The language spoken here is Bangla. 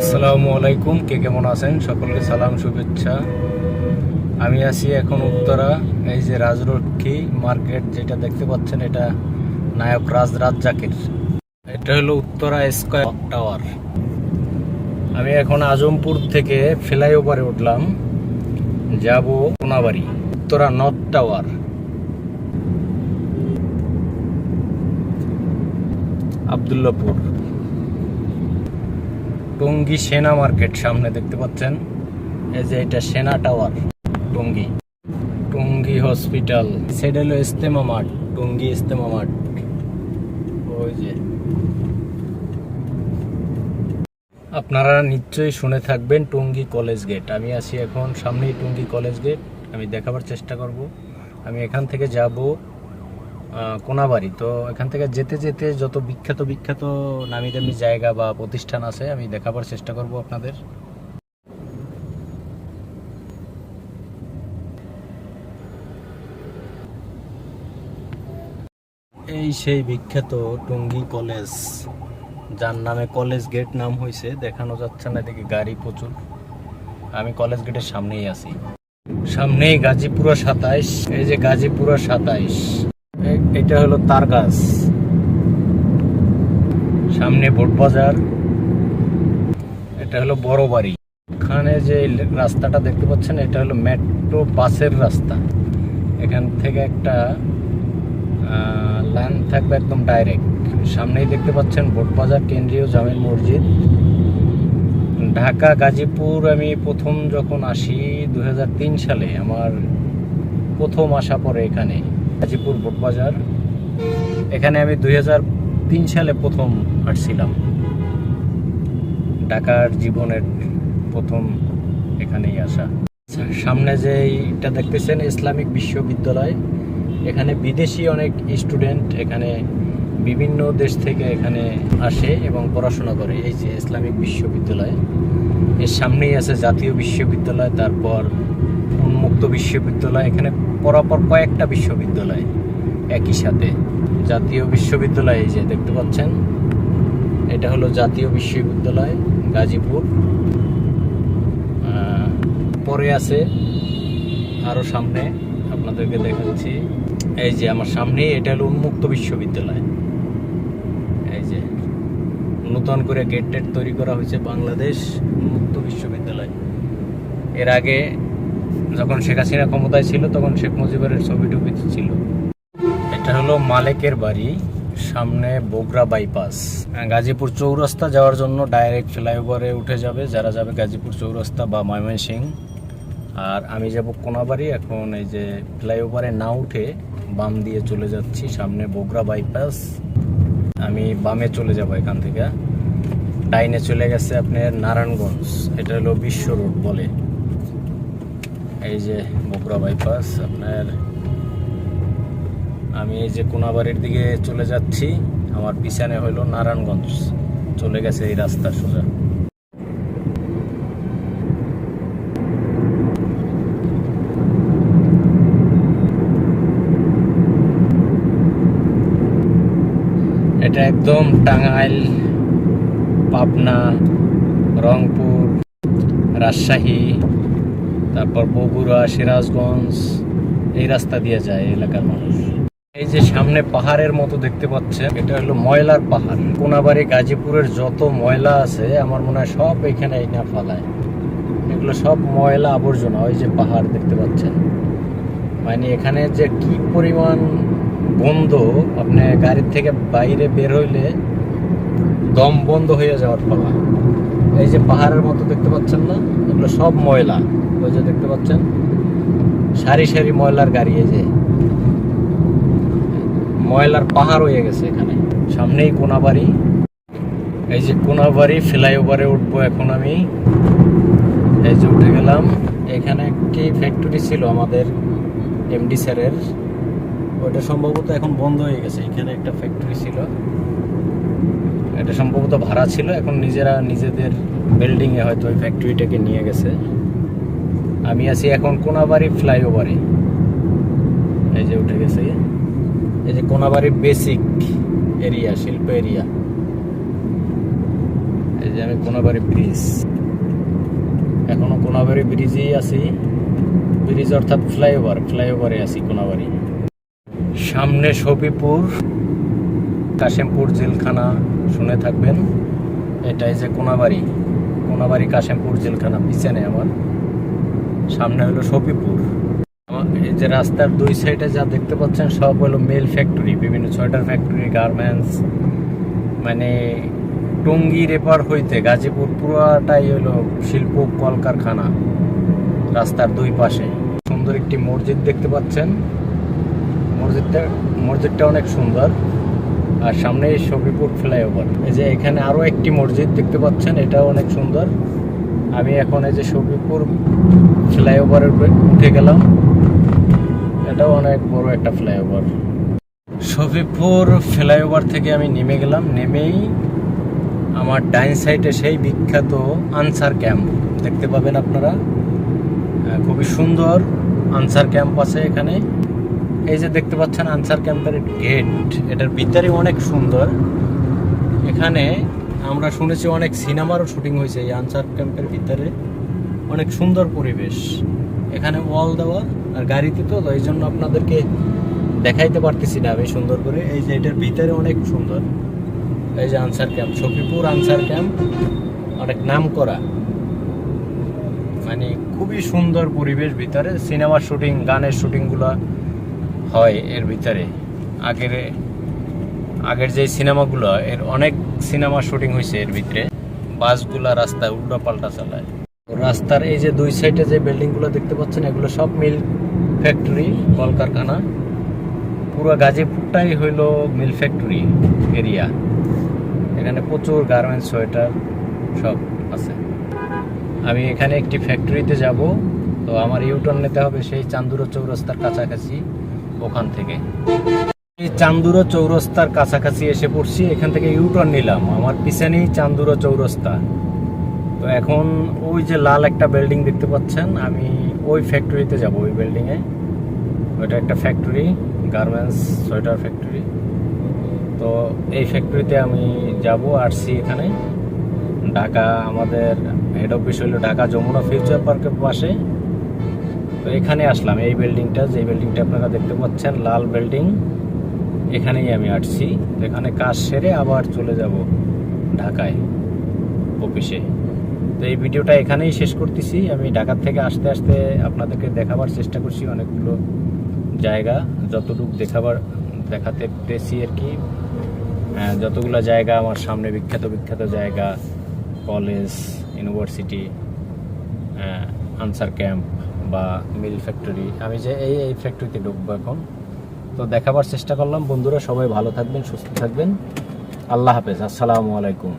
আসসালামু আলাইকুম, কে কেমন আছেন? সকলকে সালাম, শুভেচ্ছা। আমি আছি এখন উত্তরা, এই যে রাজরক্ষী মার্কেট যেটা দেখতে পাচ্ছেন, এটা নায়ক রাজ রাজ্জাকের এটা হলো উত্তরা স্কয়ার টাওয়ার। আমি এখন আজমপুর থেকে ফ্লাইওভারে উঠলাম, যাব কোনাবাড়ি, উত্তরা নর্থ টাওয়ার। আবদুল্লাপুর। টঙ্গী সেনা মার্কেট সামনে দেখতে পাচ্ছেন। এই যে এটা সেনা টাওয়ার টঙ্গী টঙ্গী হসপিটাল। সেটা হলো ইস্তেমা মাঠ টঙ্গী ইস্তেমা মাঠ। ওই যে। আপনারা নিশ্চয়ই শুনে থাকবেন টঙ্গী কলেজ গেট। আমি আছি এখন সামনেই টঙ্গী কলেজ গেট। আমি দেখাবার চেষ্টা করব। আমি এখান থেকে যাব কোনাবাড়ি। তো এখান থেকে যেতে যেতে যত বিখ্যাত বিখ্যাত নামি দামি জায়গা বা প্রতিষ্ঠান আছে, আমি দেখাবার চেষ্টা করব আপনাদের। এই সেই বিখ্যাত টঙ্গী কলেজ, যার নামে কলেজ গেট নাম হয়েছে দেখানো যাচ্ছে না, এদিকে গাড়ি প্রচুর। আমি কলেজ গেটের সামনেই আছি। সামনেই গাজীপুরা সাতাইশ, এই যে গাজীপুরা সাতাইশ। এটা হলো তার গাছ। সামনে বোট বাজার। এটা হলো বড় বাড়ি। এখানে যে রাস্তাটা দেখতে পাচ্ছেন, এটা হলো মেট্রো বাসের রাস্তা। এখান থেকে একটা লাইন থাকবে একদম ডাইরেক্ট। সামনেই দেখতে পাচ্ছেন বোটবাজার কেন্দ্রীয় জামিল মসজিদ। ঢাকা, গাজীপুর, আমি প্রথম যখন আসি দুই হাজার তিন সালে, আমার প্রথম আসা পরে এখানে। গাজীপুর বোটবাজার এখানে আমি দুই হাজার তিন সালে প্রথম আসছিলাম। ঢাকার জীবনের প্রথম এখানেই আসা। সামনে যে এইটা দেখতেছেন, ইসলামিক বিশ্ববিদ্যালয়। এখানে বিদেশি অনেক স্টুডেন্ট এখানে বিভিন্ন দেশ থেকে এখানে আসে এবং পড়াশোনা করে। এই যে ইসলামিক বিশ্ববিদ্যালয়, এর সামনেই আছে জাতীয় বিশ্ববিদ্যালয়, তারপর উন্মুক্ত বিশ্ববিদ্যালয়, এখানে পরপর কয়েকটা বিশ্ববিদ্যালয় একই সাথে। জাতীয় বিশ্ববিদ্যালয় এই যে দেখতে পাচ্ছেন, এটা হলো জাতীয় বিশ্ববিদ্যালয়, গাজীপুর। পরে আছে আরও সামনে আপনাদেরকে দেখাচ্ছি। এই যে আমার সামনে এটা হলো উন্মুক্ত বিশ্ববিদ্যালয়। এই যে নতুন করে গেট টেট তৈরি করা হয়েছে বাংলাদেশ উন্মুক্ত বিশ্ববিদ্যালয়। এর আগে যখন শেখ হাসিনা ক্ষমতায় ছিল, তখন শেখ মুজিবের ছবি টবি ছিল। এটা হলো মালেকের বাড়ি, সামনে বগুড়া বাইপাস। গাজীপুর চৌরাস্তা যাওয়ার জন্য ডাইরেক্ট ফ্লাইওভারে উঠে যাবে। যারা যাবে গাজীপুর চৌরাস্তা বা ময়মনসিং আর আমি যাব কোনাবাড়ি। এখন এই যে ফ্লাইওভারে না উঠে বাম দিয়ে চলে যাচ্ছি, সামনে বগুড়া বাইপাস। আমি বামে চলে যাব এখান থেকে। ডাইনে চলে গেছে আপনার নারায়ণগঞ্জ। এটা হলো বিশ্ব রোড বলে। এই যে বগুড়া বাইপাস, আপনার আমি এই যে কোনাবাড়ির দিকে চলে যাচ্ছি, আমার পিছনে হইল নারায়ণগঞ্জ। চলে গেছে এই রাস্তা সোজা। এটা একদম টাঙ্গাইল, পাবনা, রংপুর, রাজশাহী তারপর বগুড়া, সিরাজগঞ্জ, এই রাস্তা দিয়ে যায় এলাকার মানুষ। এই যে সামনে পাহাড়ের মতো দেখতে পাচ্ছেন, এটা হলো ময়লার পাহাড়। কোনাবাড়ি, গাজীপুরের যত ময়লা আছে, আমার মনে হয় সব এখানে না ফালায়। এগুলো সব ময়লা আবর্জনা, ওই যে পাহাড় দেখতে পাচ্ছেন। মানে এখানে যে কি পরিমাণ বন্ধ, আপনি গাড়ির থেকে বাইরে বের হইলে দম বন্ধ হয়ে যাওয়ার পালা। এই যে পাহাড়ের মতো দেখতে পাচ্ছেন না? এগুলো সব ময়লা। ওই যে দেখতে পাচ্ছেন? সারি সারি ময়লার গাড়ি এই যে। ময়লার পাহাড় হয়ে গেছে এখানে। সামনেই কোনাবাড়ি। এই যে কোনাবাড়ি ফ্লাইওভারে উঠবো এখন আমি। এই যে উঠে গেলাম। এখানে একটি ফ্যাক্টরি ছিল আমাদের এমডি স্যারের ওইটা সম্ভবত এখন বন্ধ হয়ে গেছে। এখানে একটা ফ্যাক্টরি ছিল। এটা সম্ভবত ভাড়া ছিল, এখন নিজেরা নিজেদের বিল্ডিংয়ে হয়তো ওই ফ্যাক্টরিটাকে নিয়ে গেছে। আমি আছি এখন কোনাবাড়ি ফ্লাইওভারে এই যে উঠে গেছে, এই যে কোনাবাড়ি বেসিক এরিয়া শিল্প এরিয়া এই যে আমি কোনাবাড়ি ব্রিজ এখনও কোনাবাড়ি ব্রিজেই আছি। ব্রিজ অর্থাৎ ফ্লাইওভার ফ্লাইওভারে আছি কোনাবাড়ি। সামনে সফিপুর কাশেমপুর জেলখানা শুনে থাকবেন। এটাই যে কোনাবাড়ি। কোনাবাড়ি কাশেমপুর জেলখানা, পিছনে আমার। সামনে হলো সফিপুর। এই যে রাস্তার দুই সাইডে যা দেখতে পাচ্ছেন, সব হলো মেল ফ্যাক্টরি বিভিন্ন সোয়েটার ফ্যাক্টরি গার্মেন্টস মানে টঙ্গী রেপার হইতে গাজীপুর পুরাটাই হলো শিল্প কলকারখানা, রাস্তার দুই পাশে। সুন্দর একটি মসজিদ দেখতে পাচ্ছেন। মসজিদটা মসজিদটা অনেক সুন্দর। আর সামনে শফিপুর ফ্লাইওভার। এই যে এখানে আরও একটি মসজিদ দেখতে পাচ্ছেন, এটাও অনেক সুন্দর। আমি এখন এই যে শফিপুর ফ্লাইওভারের উপরে উঠে গেলাম। এটাও অনেক বড় একটা ফ্লাইওভার। শফিপুর ফ্লাইওভার থেকে আমি নেমে গেলাম। নেমেই আমার ডাইন সাইডে সেই বিখ্যাত আনসার ক্যাম্প। দেখতে পাবেন আপনারা। খুবই সুন্দর আনসার ক্যাম্প আছে এখানে। এই যে দেখতে পাচ্ছেন আনসার ক্যাম্পের গেট, এটার ভিতরে অনেক সুন্দর। এখানে আমরা শুনেছি অনেক সিনেমারও শুটিং হয়েছে এই আনসার ক্যাম্পের ভিতরে। অনেক সুন্দর পরিবেশ। এখানে ওয়াল দেওয়া আর গাড়িতে তো এই জন্য আপনাদেরকে দেখাইতে পারতেছি না আমি সুন্দর করে। এই যে এটার ভিতরে অনেক সুন্দর। এই যে আনসার ক্যাম্প সফিপুর আনসার ক্যাম্প, অনেক নাম করা। মানে খুবই সুন্দর পরিবেশ ভিতরে। সিনেমার শুটিং, গানের শুটিংগুলো হয় এর ভিতরে। আগের আগের যে সিনেমাগুলো, এর অনেক সিনেমা শুটিং হয়েছে এর ভিতরে। বাসগুলা রাস্তায় উল্টো পাল্টা চালায়। রাস্তার এই যে দুই সাইডে যে বিল্ডিংগুলো দেখতে পাচ্ছেন, এগুলো সব মিল ফ্যাক্টরি, কলকারখানা। পুরো গাজীপুরটাই হইল মিল ফ্যাক্টরি এরিয়া। এখানে প্রচুর গার্মেন্টস, সোয়েটার সব আছে। আমি এখানে একটি ফ্যাক্টরিতে যাব, তো আমার ইউটার্ন নিতে হবে সেই চান্দুরো চৌরাস্তার কাছাকাছি। ওখান থেকে। চান্দুরো চৌরস্তার কাছাকাছি এসে পড়ছি, এখান থেকে ইউটার্ন নিলাম। আমার পিছনেই চান্দুরো চৌরস্তা। তো এখন ওই যে লাল একটা বিল্ডিং দেখতে পাচ্ছেন, আমি ওই ফ্যাক্টরিতে যাব, ওই বিল্ডিংয়ে ওইটা একটা ফ্যাক্টরি গার্মেন্টস সোয়েটার ফ্যাক্টরি তো এই ফ্যাক্টরিতে আমি যাব, আসছি এখানে। ঢাকা, আমাদের হেড অফিস হলো ঢাকা যমুনা ফিউচার পার্কের পাশে। তো এখানে আসলাম। এই বিল্ডিংটা যে বিল্ডিংটা আপনারা দেখতে পাচ্ছেন লাল বিল্ডিং এখানেই আমি আসছি। তো এখানে কাজ সেরে আবার চলে যাব ঢাকায় অফিসে তো এই ভিডিওটা এখানেই শেষ করতেছি। আমি ঢাকার থেকে আসতে আসতে আপনাদেরকে দেখাবার চেষ্টা করছি অনেকগুলো জায়গা। যতটুকু দেখাবার দেখাতে পেরেছি আর কি। আহ, যতগুলো জায়গা আমার সামনে বিখ্যাত বিখ্যাত জায়গা কলেজ ইউনিভার্সিটি আনসার ক্যাম্প বা মিল ফ্যাক্টরি। আমি যে এই এই ফ্যাক্টরিতে ঢুকবো এখন। তো দেখাবার চেষ্টা করলাম। বন্ধুরা, সবাই ভালো থাকবেন, সুস্থ থাকবেন। আল্লাহ হাফেজ। আসসালামু আলাইকুম।